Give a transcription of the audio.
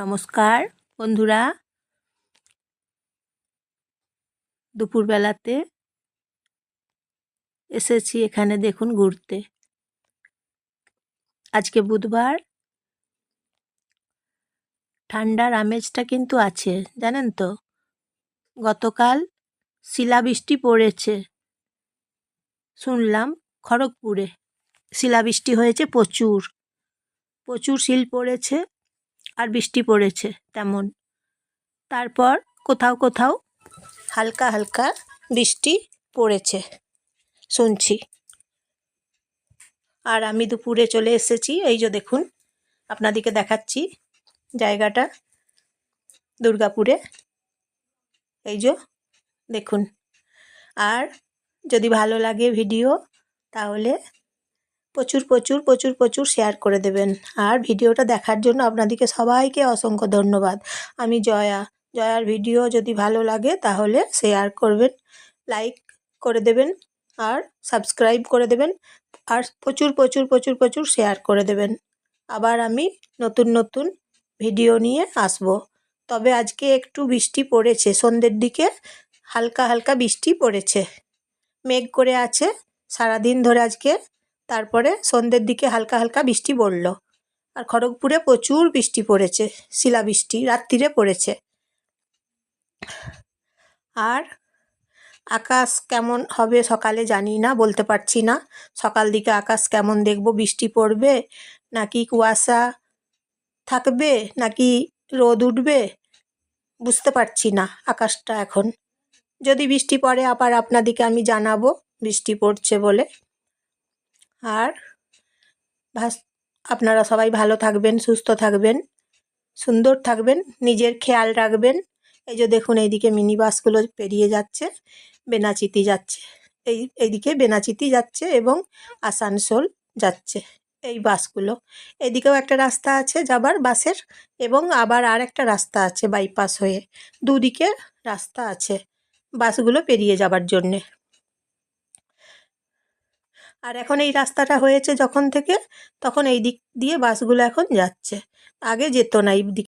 নমস্কার, বন্ধুরা। দুপুরবেলাতে এসেছি এখানে দেখুন ঘুরতে। আজকে বুধবার। ঠান্ডার আমেজটা কিন্তু আছে, জানেন তো? গতকাল শিলাবৃষ্টি পড়েছে। শুনলাম খড়গপুরে শিলাবৃষ্টি হয়েছে প্রচুর। প্রচুর শিল পড়েছে। আর বৃষ্টি পড়েছে তেমন। তারপর কোথাও কোথাও হালকা হালকা বৃষ্টি পড়েছে, শুনছি। আর আমি দুপুরে চলে এসেছি, এই যে দেখুন আপনাদেরকে দেখাচ্ছি জায়গাটা, দুর্গাপুরে। এই যে দেখুন, আর যদি ভালো লাগে ভিডিও, তাহলে প্রচুর প্রচুর প্রচুর প্রচুর শেয়ার করে দেবেন। আর ভিডিওটা দেখার জন্য আপনাদেরকে সবাইকে অসংখ্য ধন্যবাদ। আমি জয়া। জয়ার ভিডিও যদি ভালো লাগে তাহলে শেয়ার করবেন লাইক করে দেবেন আর সাবস্ক্রাইব করে দেবেন আর প্রচুর প্রচুর প্রচুর প্রচুর শেয়ার করে দেবেন। আবার আমি নতুন নতুন ভিডিও নিয়ে আসব। তবে আজকে একটু বৃষ্টি পড়েছে। সন্ধ্যের দিকে হালকা হালকা বৃষ্টি পড়েছে। মেঘ করে আছে। সারাদিন ধরে আজকে তারপরে সন্ধ্যের দিকে হালকা হালকা বৃষ্টি পড়ল। আর খড়গপুরে প্রচুর বৃষ্টি পড়েছে, শিলাবৃষ্টি রাত্রিরে পড়েছে। আর আকাশ কেমন হবে সকালে জানি না, বলতে পারছি না। সকাল দিকে আকাশ কেমন দেখব, বৃষ্টি পড়বে? নাকি কুয়াশা থাকবে? নাকি রোদ উঠবে? বুঝতে পারছি না আকাশটা এখন। যদি বৃষ্টি পড়ে আবার আপনাদিকে আমি জানাব, বৃষ্টি পড়ছে বলে। আর ভাস আপনারা সবাই ভালো থাকবেন, সুস্থ থাকবেন, সুন্দর থাকবেন, নিজের খেয়াল রাখবেন। এই যে দেখুন, এইদিকে মিনি বাসগুলো পেরিয়ে যাচ্ছে, বেনাচিতি যাচ্ছে। এই, এইদিকে বেনাচিতি যাচ্ছে এবং আসানসোল যাচ্ছে এই বাসগুলো। এদিকেও একটা রাস্তা আছে যাবার বাসের এবং আবার আর একটা রাস্তা আছে বাইপাস হয়ে। দুদিকে রাস্তা আছে বাসগুলো পেরিয়ে যাবার জন্যে। আর এখন এই রাস্তাটা হয়েছে যখন থেকে, তখন এই দিক দিয়ে বাসগুলো এখন যাচ্ছে। আগে যেত না এই দিক